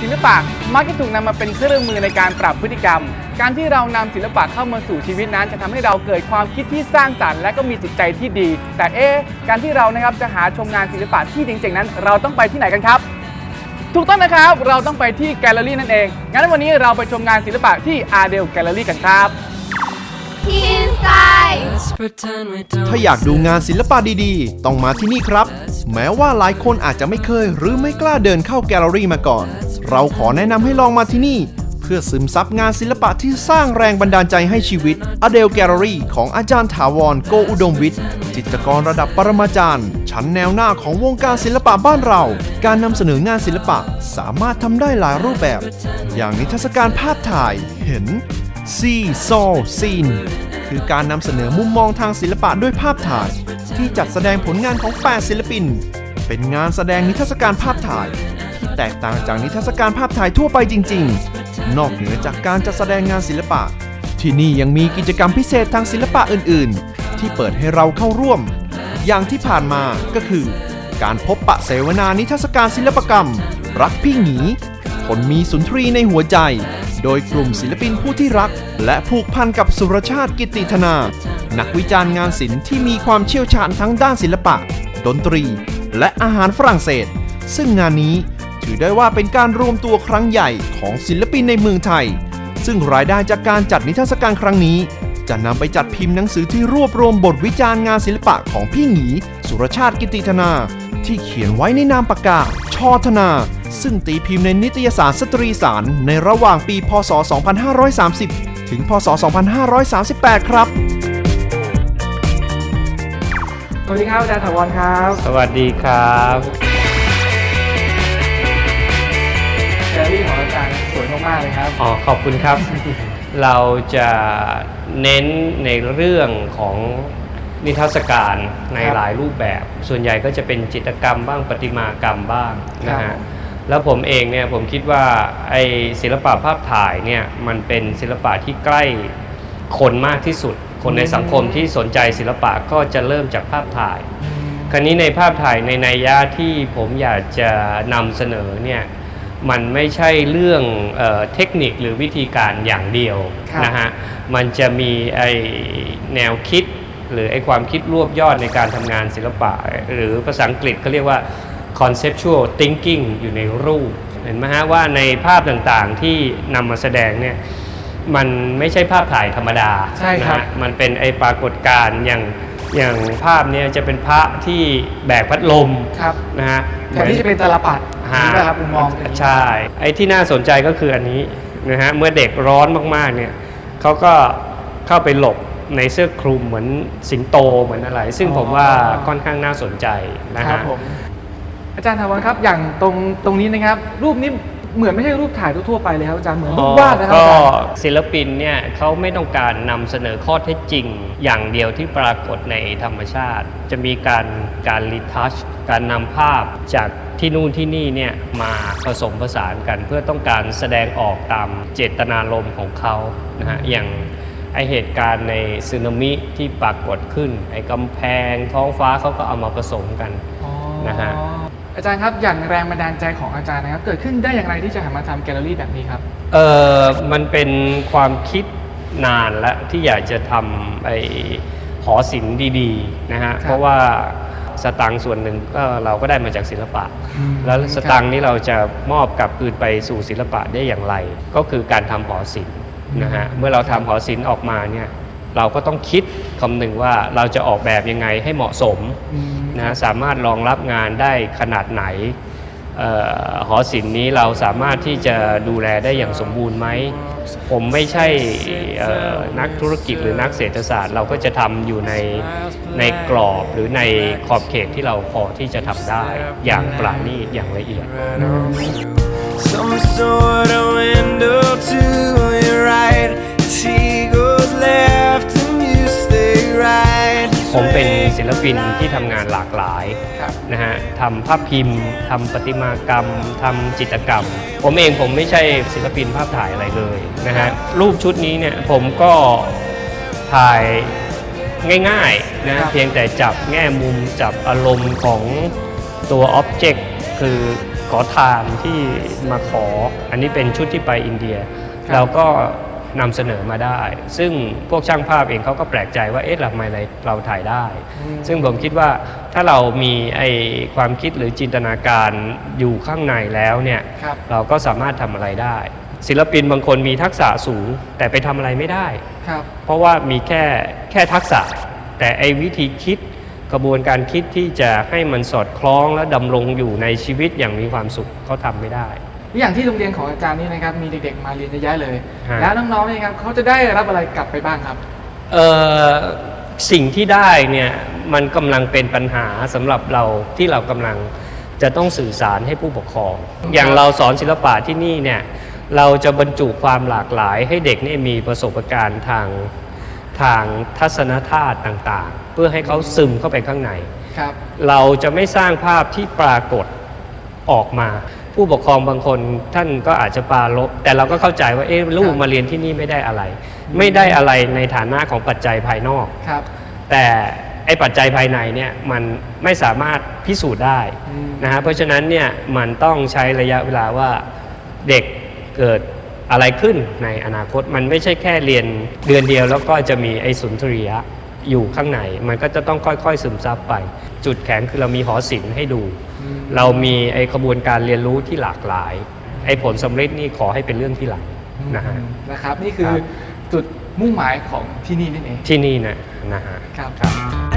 ศิลปะมักจะถูกนำมาเป็นเครื่องมือในการปรับพฤติกรรม การที่เรานำศิลปะเข้ามาสู่ชีวิตนั้น จะทำให้เราเกิดความคิดที่สร้างสรรค์และก็มีจิตใจที่ดี แต่เอ๊ะการที่เรานะครับจะหาชมงานศิลปะที่เจ๋งๆนั้น เราต้องไปที่ไหนกันครับถูกต้องนะครับ เราต้องไปที่แกลเลอรี่นั่นเอง งั้นวันนี้เราไปชมงานศิลปะที่อาร์เดลแกลเลอรี่กันครับทีนสกายถ้าอยากดูงานศิลปะดีๆ ต้องมาที่นี่ครับ แม้ว่าหลายคนอาจจะไม่เคยหรือไม่กล้าเดินเข้าแกลเลอรี่มาก่อน เราขอแนะนำให้ลองมาที่นี่ เพื่อซึมซับงานศิลปะที่สร้างแรงบันดาลใจให้ชีวิตอเดลแกลเลอรี่ของอาจารย์ถาวรโกอุดมวิทย์ จิตรกรระดับปรมาจารย์ ชั้นแนวหน้าของวงการศิลปะบ้านเรา การนำเสนองานศิลปะสามารถทำได้หลายรูปแบบ อย่างนิทรรศการภาพถ่ายเห็นซีซอซีนคือการนำเสนอมุมมองทางศิลปะด้วยภาพถ่าย ที่จัดแสดงผลงานของ8ศิลปิน เป็นงานแสดงนิทรรศการภาพถ่าย แตกต่างจากนิทรรศการภาพถ่ายทั่วไปจริง ๆ นอกเหนือจากการจัดแสดงงานศิลปะ ที่นี่ยังมีกิจกรรมพิเศษทางศิลปะอื่น ๆ ที่เปิดให้เราเข้าร่วม อย่างที่ผ่านมาก็คือ การพบปะเสวนานิทรรศการศิลปกรรม รักพี่หงีคนมีสุนทรีในหัวใจ โดยกลุ่มศิลปินผู้ที่รัก และผูกพันกับสุรชาติกิติธนา นักวิจารณ์งานศิลป์ที่มีความเชี่ยวชาญทั้งด้านศิลปะ ดนตรี และอาหารฝรั่งเศส ซึ่งงานนี้ ถือได้ว่าเป็นการรวมตัวครั้งใหญ่ของศิลปินในเมืองไทย ซึ่งรายได้จากการจัดนิทรรศการครั้งนี้ จะนำไปจัดพิมพ์หนังสือที่รวบรวมบทวิจารณ์งานศิลปะของพี่หงีสุรชาติกิติธนา ที่เขียนไว้ในนามปากกาชอธนา ซึ่งตีพิมพ์ในนิตยสารสตรีสารในระหว่างปี พศ 2530 ถึง พศ 2538 ครับสวัสดีครับอาจารย์ถาวรครับ สวัสดีครับ มากๆเลยครับ อ๋อขอบคุณครับ เราจะเน้นในเรื่องของนิทรรศการในครับหลายรูปแบบ ส่วนใหญ่ก็จะเป็นจิตรกรรมบ้างประติมากรรมบ้างนะครัฮะบ แล้วผมเองเนี่ยผมคิดว่าไอศิลปะภาพถ่ายเนี่ยมันเป็นศิลปะที่ใกล้คนมากที่สุด คนในสังคมที่สนใจศิลปะก็จะเริ่มจากภาพถ่าย คราวนี้ในภาพถ่ายในนัยยะที่ผมอยากจะนำเสนอเนี่ย มันไม่ใช่เรื่องเออเทคนิคหรือวิธีการอย่างเดียวครับ นะฮะ มันจะมีไอแนวคิด หรือไอความคิดรวบยอดในการทำงานศิลปะ หรือภาษาอังกฤษเขาเรียกว่า conceptual thinking อยู่ในรูป เห็นไหมฮะว่าในภาพต่างๆที่นำมาแสดงเนี่ยมันไม่ใช่ภาพถ่ายธรรมดาใช่ครับ นะฮะมันเป็นไอปรากฏการณ์อย่าง อย่างภาพเนี้จะเป็นพระที่แบกพัดลมครับนะฮะแทนที่จะเป็นตาลปัดฮะนี่นะครับมุมมองอย่างนี้ใช่ไอ้ที่น่าสนใจก็คืออันนี้นะฮะเมื่อเด็กร้อนมากๆเนี่ยเขาก็เข้าไปหลบในเสื้อคลุมเหมือนสิงโตเหมือนอะไร ซึ่งผมว่าค่อนข้างน่าสนใจนะครัฮะบผมอาจารย์ถาวรครับอย่างตรงตรงนี้นะครับ รูปนี้ เหมือนไม่ใช่รูปถ่ายทั่วๆไปเลยครับอาจารย์เหมือนรูปวาดนะครับก็อาจารย์ ศิลปินเนี่ยเขาไม่ต้องการนำเสนอข้อเท็จจริง อย่างเดียวที่ปรากฏในธรรมชาติ จะมีการการรีทัชการนำภาพจากที่นู่นที่นี่เนี่ยมาผสมผสานกัน เพื่อต้องการแสดงออกตามเจตนารมณ์ของเขานะฮะอย่างไอเหตุการณ์ในสึนามิที่ปรากฏขึ้น ไอกำแพงท้องฟ้าเขาก็เอามาผสมกันอ๋อนะฮะ อาจารย์ครับอย่างแรงบันดาลใจของอาจารย์นะครับ เกิดขึ้นได้อย่างไรที่จะหันมาทำแกลเลอรี่แบบนี้ครับ เออมันเป็นความคิดนานแล้วที่อยากจะทำไอหอศิลป์ดีๆนะฮะครับเพราะว่าสตังค์ส่วนหนึ่งก็เราก็ได้มาจากศิลปะอืมแล้วสตังค์นี้เราจะมอบกลับคืนไปสู่ศิลปะได้อย่างไร ก็คือการทำหอศิลป์นะฮะเมื่อเราทำหอศิลป์ออกมาเนี่ย เราก็ต้องคิดคำหนึ่งว่าเราจะออกแบบยังไงให้เหมาะสมอืมนะฮะสามารถรองรับงานได้ขนาดไหนเออหอศิลป์นี้เราสามารถที่จะดูแลได้อย่างสมบูรณ์ไหม ผมไม่ใช่เอ่อนักธุรกิจหรือนักเศรษฐศาสตร์ เราก็จะทำอยู่ในในกรอบหรือในขอบเขตที่เราพอที่จะทำได้อย่างปราณีตอย่างละเอียด Some sort of window to your right. She ผมเป็นศิลปินที่ทำงานหลากหลายครับนะฮะทำภาพพิมพ์ทำประติมากรรมทำจิตรกรรม ผมเองผมไม่ใช่ศิลปินภาพถ่ายอะไรเลยนะฮะรูปชุดนี้เนี่ยผมก็ถ่ายง่ายๆนะครัฮะบเพียงแต่จับแง่มุมจับอารมณ์ของตัวอ็อบเจกต์คือขอทานที่มาขอ อันนี้เป็นชุดที่ไปอินเดียครับเราก็ นำเสนอมาได้ ซึ่งพวกช่างภาพเองเขาก็แปลกใจว่าเอ๊ะทำไมเราถ่ายได้ ซึ่งผมคิดว่าถ้าเรามีไอความคิดหรือจินตนาการอยู่ข้างในแล้วเนี่ยครับเราก็สามารถทำอะไรได้ ศิลปินบางคนมีทักษะสูงแต่ไปทำอะไรไม่ได้ครับเพราะว่ามีแค่แค่ทักษะ แต่ไอ้วิธีคิดกระบวนการคิดที่จะให้มันสอดคล้องและดำรงอยู่ในชีวิตอย่างมีความสุขเขาทำไม่ได้ อย่างที่โรงเรียนของอาจารย์นี่นะครับมีเด็กๆมาเรียนเยอะแยะเลย ฮะ แล้วน้องๆเนี่ยครับเขาจะได้รับอะไรกลับไปบ้างครับ เอ่อสิ่งที่ได้เนี่ยมันกำลังเป็นปัญหาสำหรับเราที่เรากำลังจะต้องสื่อสารให้ผู้ปกครอง อย่างเราสอนศิลปะที่นี่เนี่ยเราจะบรรจุความหลากหลายให้เด็กเนี่ยมีประสบการณ์ทางทางทัศนธาตุต่างๆ เพื่อให้เขาซึมเข้าไปข้างใน ครับ เราจะไม่สร้างภาพที่ปรากฏออกมา ผู้ปกครองบางคนท่านก็อาจจะปราลบแต่เราก็เข้าใจว่าเอ๊ะลูกมาเรียนที่นี่ไม่ได้อะไร ไม่ได้อะไรในฐานะของปัจจัยภายนอกครับ แต่ไอ้ปัจจัยภายในเนี่ยมันไม่สามารถพิสูจน์ได้อืมนะฮะเพราะฉะนั้นเนี่ยมันต้องใช้ระยะเวลาว่าเด็กเกิดอะไรขึ้นในอนาคตมันไม่ใช่แค่เรียนเดือนเดียวแล้วก็จะมีไอ้สุนทรียะอยู่ข้างในมันก็จะต้องค่อยๆซึมซับไป จุดแข็งคือเรามีหอศิลป์ให้ดู เรามีไอ้ขบวนการเรียนรู้ที่หลากหลาย ไอ้ผลสำเร็จนี่ขอให้เป็นเรื่องที่หลังนะฮะ นะครับ นี่คือครับ จุดมุ่งหมายของที่นี่นั่นเองที่นี่นะนะฮะ ครับ And I hate